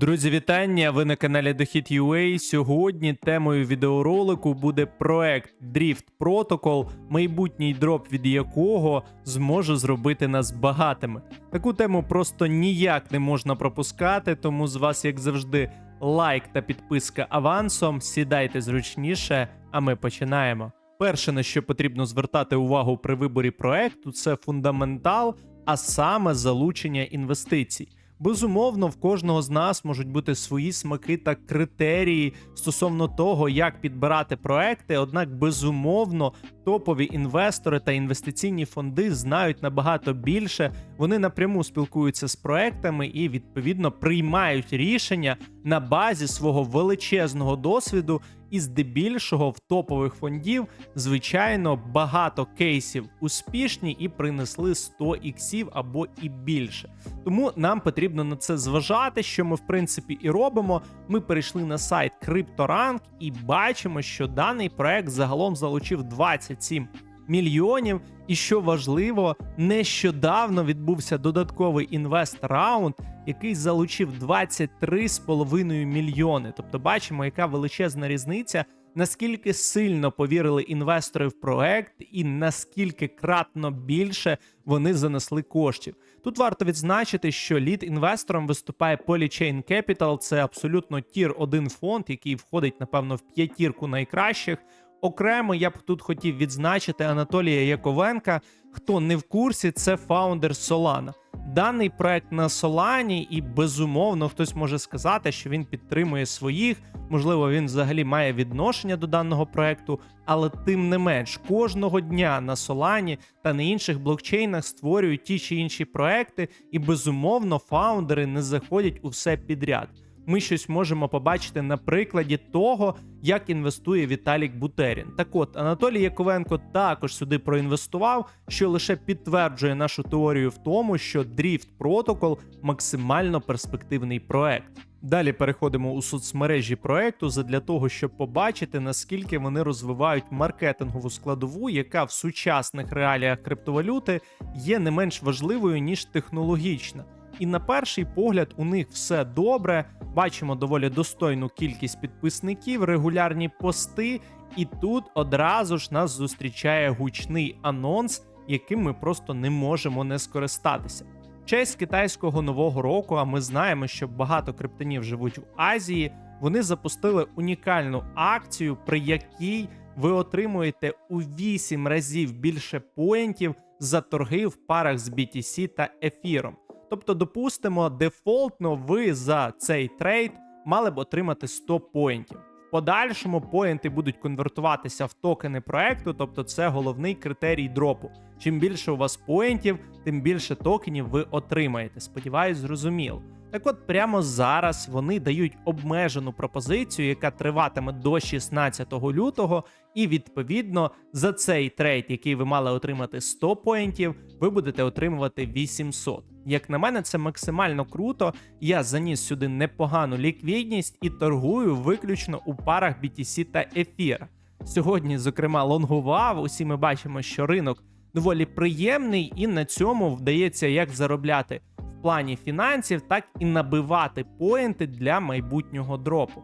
Друзі, вітання! Ви на каналі Дохід.ua. Сьогодні темою відеоролику буде проект Drift Protocol, майбутній дроп від якого зможе зробити нас багатими. Таку тему просто ніяк не можна пропускати, тому з вас, як завжди, лайк та підписка авансом. Сідайте зручніше, а ми починаємо. Перше, на що потрібно звертати увагу при виборі проекту, це фундаментал, а саме залучення інвестицій. Безумовно, в кожного з нас можуть бути свої смаки та критерії стосовно того, як підбирати проекти. Однак, безумовно, топові інвестори та інвестиційні фонди знають набагато більше. Вони напряму спілкуються з проектами і відповідно приймають рішення на базі свого величезного досвіду. І здебільшого в топових фондів, звичайно, багато кейсів успішні і принесли 100 іксів або і більше. Тому нам потрібно на це зважати, що ми в принципі і робимо. Ми перейшли на сайт CryptoRank і бачимо, що даний проект загалом залучив 27 мільйонів. І що важливо, нещодавно відбувся додатковий інвест раунд, який залучив 23,5 мільйони. Тобто, бачимо, яка величезна різниця. Наскільки сильно повірили інвестори в проект, і наскільки кратно більше вони занесли коштів. Тут варто відзначити, що лід інвестором виступає Polychain Capital. Це абсолютно тір 1 фонд, який входить, напевно, в п'ятірку найкращих. Окремо я б тут хотів відзначити Анатолія Яковенка. Хто не в курсі, це фаундер Solana. Даний проект на Солані, і безумовно хтось може сказати, що він підтримує своїх. Можливо, він взагалі має відношення до даного проекту, але тим не менш, кожного дня на Солані та на інших блокчейнах створюють ті чи інші проекти, і безумовно фаундери не заходять у все підряд ми щось можемо побачити на прикладі того, як інвестує Віталік Бутерін. Так от Анатолій Яковенко також сюди проінвестував, що лише підтверджує нашу теорію в тому, що Drift Protocol максимально перспективний проект. Далі переходимо у соцмережі проекту задля того, щоб побачити наскільки вони розвивають маркетингову складову, яка в сучасних реаліях криптовалюти є не менш важливою ніж технологічна. І на перший погляд у них все добре. Бачимо доволі достойну кількість підписників, регулярні пости, і тут одразу ж нас зустрічає гучний анонс, яким ми просто не можемо не скористатися. Честь китайського нового року, а ми знаємо, що багато криптонів живуть в Азії. Вони запустили унікальну акцію, при якій ви отримуєте у 8 разів більше поінтів за торги в парах з BTC та ефіром. Тобто, допустимо, дефолтно ви за цей трейд мали б отримати 100 поінтів. В подальшому поінти будуть конвертуватися в токени проекту, тобто це головний критерій дропу. Чим більше у вас поінтів, тим більше токенів ви отримаєте. Сподіваюсь, зрозуміло. Так от прямо зараз вони дають обмежену пропозицію, яка триватиме до 16 лютого, і відповідно за цей трейд, який ви мали отримати 100 поінтів, ви будете отримувати 800. Як на мене, це максимально круто. Я заніс сюди непогану ліквідність і торгую виключно у парах BTC та ефіра. Сьогодні, зокрема, лонгував. Усі ми бачимо, що ринок доволі приємний, і на цьому вдається як заробляти плані фінансів, так і набивати поінти для майбутнього дропу.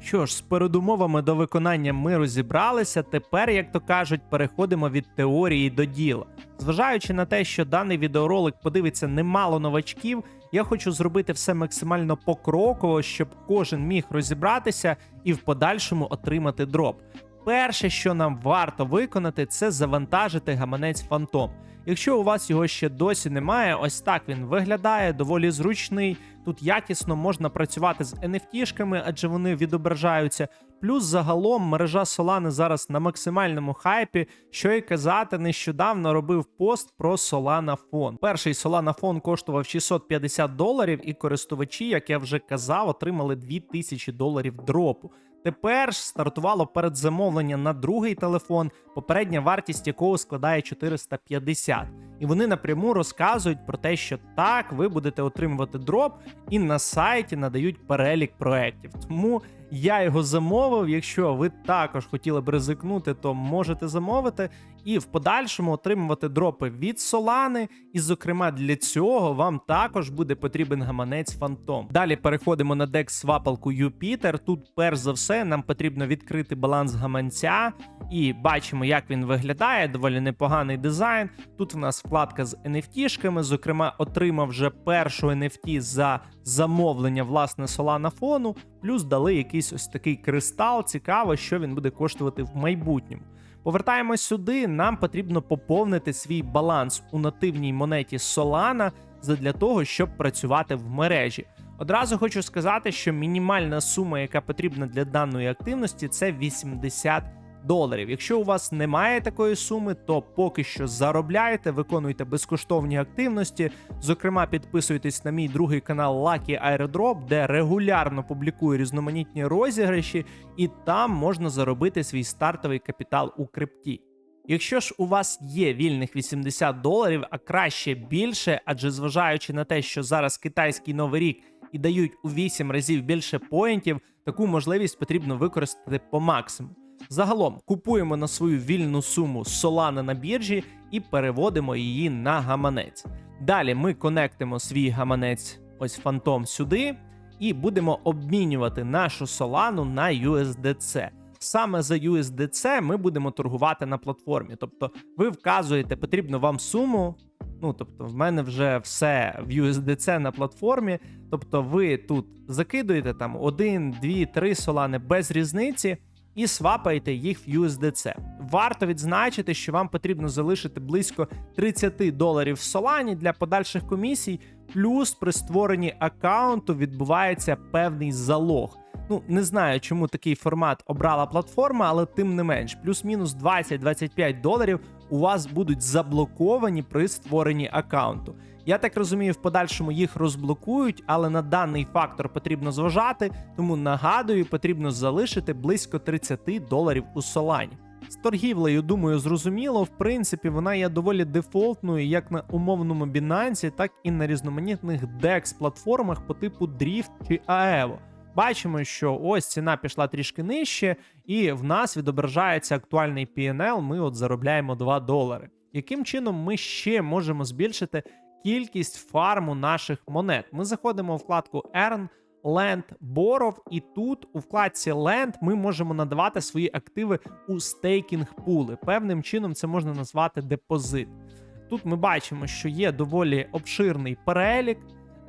Що ж, з передумовами до виконання ми розібралися. Тепер, як то кажуть, переходимо від теорії до діла. Зважаючи на те, що даний відеоролик подивиться немало новачків, я хочу зробити все максимально покроково, щоб кожен міг розібратися і в подальшому отримати дроп. Перше, що нам варто виконати, це завантажити гаманець Фантом. Якщо у вас його ще досі немає, ось так він виглядає, доволі зручний. Тут якісно можна працювати з NFT-шками, адже вони відображаються. Плюс загалом мережа Solana зараз на максимальному хайпі. Що й казати, нещодавно робив пост про Solana фон. Перший Solana фон коштував 650 доларів, і користувачі, як я вже казав, отримали 2000 доларів дропу. Тепер ж стартувало передзамовлення на другий телефон, попередня вартість якого складає 450. І вони напряму розказують про те, що так, ви будете отримувати дроп, і на сайті надають перелік проєктів. Тому Я його замовив. Якщо ви також хотіли б ризикнути, то можете замовити і в подальшому отримувати дропи від Солани. І, зокрема, для цього вам також буде потрібен гаманець Фантом. Далі переходимо на дек свапалку Юпітер. Тут, перш за все, нам потрібно відкрити баланс гаманця, і бачимо, як він виглядає. Доволі непоганий дизайн. Тут в нас вкладка з NFT-шками. Зокрема, отримав вже першу NFT за замовлення власне Solana фону. Плюс дали якийсь ось такий кристал. Цікаво, що він буде коштувати в майбутньому. Повертаємось сюди. Нам потрібно поповнити свій баланс у нативній монеті Solana для того, щоб працювати в мережі. Одразу хочу сказати, що мінімальна сума, яка потрібна для даної активності, це 80 доларів. Якщо у вас немає такої суми, то поки що заробляйте, виконуйте безкоштовні активності. Зокрема, підписуйтесь на мій другий канал Lucky Airdrop, де регулярно публікую різноманітні розіграші, і там можна заробити свій стартовий капітал у крипті. Якщо ж у вас є вільних 80 доларів, а краще більше, адже зважаючи на те, що зараз китайський новий рік і дають у 8 разів більше поінтів, таку можливість потрібно використати по максимуму. Загалом купуємо на свою вільну суму Solana на біржі і переводимо її на гаманець. Далі ми конектимо свій гаманець, ось фантом сюди, і будемо обмінювати нашу Solana на USDC. Саме за USDC ми будемо торгувати на платформі. Тобто, ви вказуєте потрібну вам суму. Ну, тобто, в мене вже все в USDC на платформі. Тобто, ви тут закидуєте там 1, 2, 3 солани без різниці і свапаєте їх в USDC. Варто відзначити, що вам потрібно залишити близько 30 доларів в Solana для подальших комісій, плюс при створенні аккаунту відбувається певний залог. Ну, не знаю, чому такий формат обрала платформа, але тим не менш, плюс-мінус 20-25 доларів у вас будуть заблоковані при створенні аккаунту. Я так розумію, в подальшому їх розблокують, але на даний фактор потрібно зважати, тому нагадую, потрібно залишити близько 30 доларів у Солані. З торгівлею, думаю, зрозуміло. В принципі, вона є доволі дефолтною як на умовному Binance, так і на різноманітних DEX платформах по типу Drift чи Aevo. Бачимо, що ось ціна пішла трішки нижче, і в нас відображається актуальний PNL, Ми от заробляємо 2 долари. Яким чином ми ще можемо збільшити кількість фарму наших монет? Ми заходимо у вкладку Earn, Land, Borrow, і тут у вкладці Land ми можемо надавати свої активи у стейкінг пули. Певним чином це можна назвати депозит. Тут ми бачимо, що є доволі обширний перелік.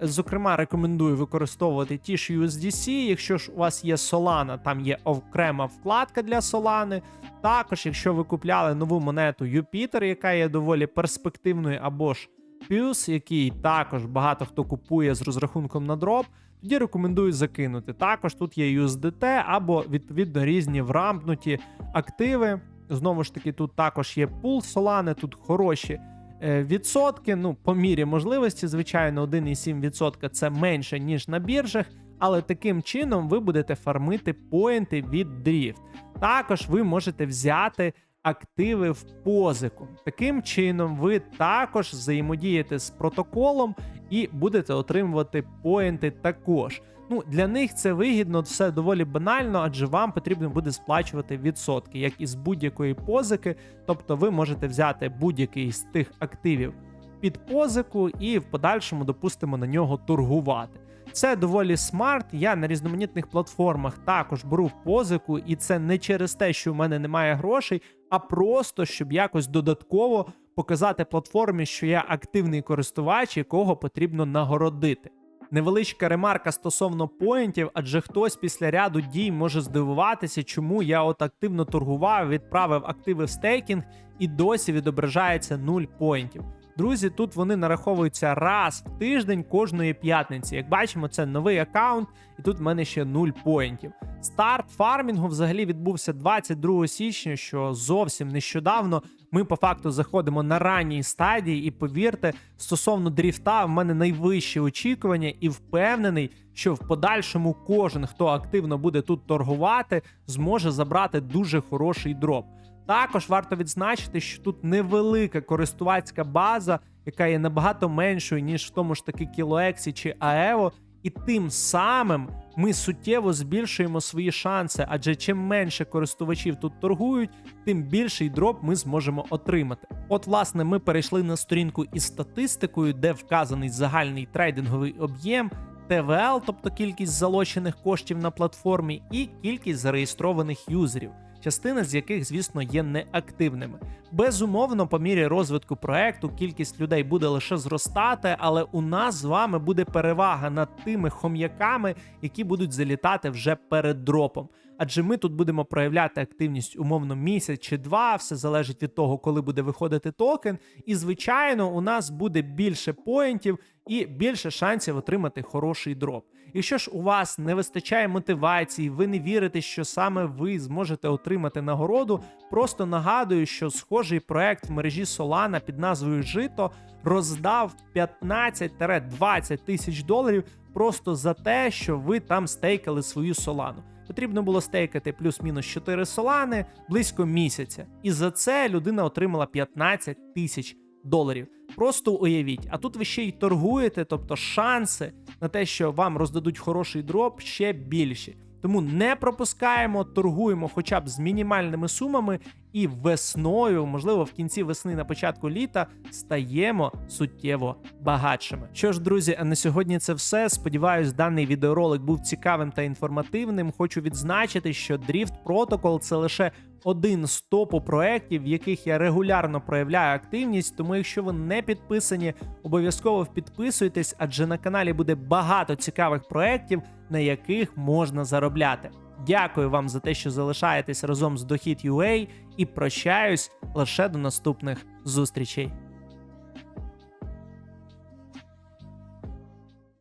Зокрема, рекомендую використовувати ті ж USDC. Якщо ж у вас є Solana, там є окрема вкладка для Solana. Також, якщо ви купляли нову монету Jupiter, яка є доволі перспективною, або ж Pulse, який також багато хто купує з розрахунком на дроп, тоді рекомендую закинути. Також тут є USDT або відповідно різні врамкнуті активи. Знову ж таки, тут також є пул Solana, тут хороші. Е, відсотки, ну, по мірі можливості, звичайно, 1,7% це менше, ніж на біржах, але таким чином ви будете фармити поінти від Drift. Також ви можете взяти активи в позику. Таким чином, ви також взаємодієте з протоколом і будете отримувати поінти також. Ну, для них це вигідно, все доволі банально, адже вам потрібно буде сплачувати відсотки, як із будь-якої позики. Тобто ви можете взяти будь-який з тих активів під позику і в подальшому, допустимо, на нього торгувати. Це доволі смарт. Я на різноманітних платформах також беру позику, і це не через те, що в мене немає грошей, а просто щоб якось додатково показати платформі, що я активний користувач, якого потрібно нагородити. Невеличка ремарка стосовно поінтів, адже хтось після ряду дій може здивуватися, чому я от активно торгував, відправив активи в стейкінг і досі відображається 0 поінтів. Друзі, тут вони нараховуються раз в тиждень кожної п'ятниці. Як бачимо, це новий аккаунт, і тут в мене ще 0 поінтів. Старт фармінгу взагалі відбувся 22 січня, що зовсім нещодавно. Ми по факту заходимо на ранній стадії, і повірте, стосовно дріфта, в мене найвищі очікування, і впевнений, що в подальшому кожен, хто активно буде тут торгувати, зможе забрати дуже хороший дроп. Також варто відзначити, що тут невелика користувацька база, яка є набагато меншою, ніж в тому ж таки Кілоексі чи Аево, і тим самим ми суттєво збільшуємо свої шанси, адже чим менше користувачів тут торгують, тим більший дроп ми зможемо отримати. От, власне, ми перейшли на сторінку із статистикою, де вказаний загальний трейдинговий об'єм. ТВЛ, тобто кількість залочених коштів на платформі, і кількість зареєстрованих юзерів, частина з яких, звісно, є неактивними. Безумовно, по мірі розвитку проекту кількість людей буде лише зростати, але у нас з вами буде перевага над тими хом'яками, які будуть залітати вже перед дропом. Адже ми тут будемо проявляти активність умовно місяць чи два, все залежить від того, коли буде виходити токен. І звичайно, у нас буде більше поінтів і більше шансів отримати хороший дроп. Якщо ж у вас не вистачає мотивації, ви не вірите, що саме ви зможете отримати нагороду, просто нагадую, що схожий проект в мережі Solana під назвою Жито роздав 15-20 тисяч доларів просто за те, що ви там стейкали свою Солану. Потрібно було стейкати плюс-мінус 4 солани близько місяця. І за це людина отримала 15 тисяч доларів. Просто уявіть, а тут ви ще й торгуєте, тобто шанси на те, що вам роздадуть хороший дроп, ще більші. Тому не пропускаємо, торгуємо хоча б з мінімальними сумами, і весною, можливо, в кінці весни на початку літа, стаємо суттєво багатшими. Що ж, друзі, а на сьогодні це все. Сподіваюсь, даний відеоролик був цікавим та інформативним. Хочу відзначити, що Drift Protocol – це лише один з топу проєктів, в яких я регулярно проявляю активність. Тому, якщо ви не підписані, обов'язково підписуйтесь, адже на каналі буде багато цікавих проєктів, на яких можна заробляти. Дякую вам за те, що залишаєтесь разом з Дохід.ua і прощаюсь лише до наступних зустрічей.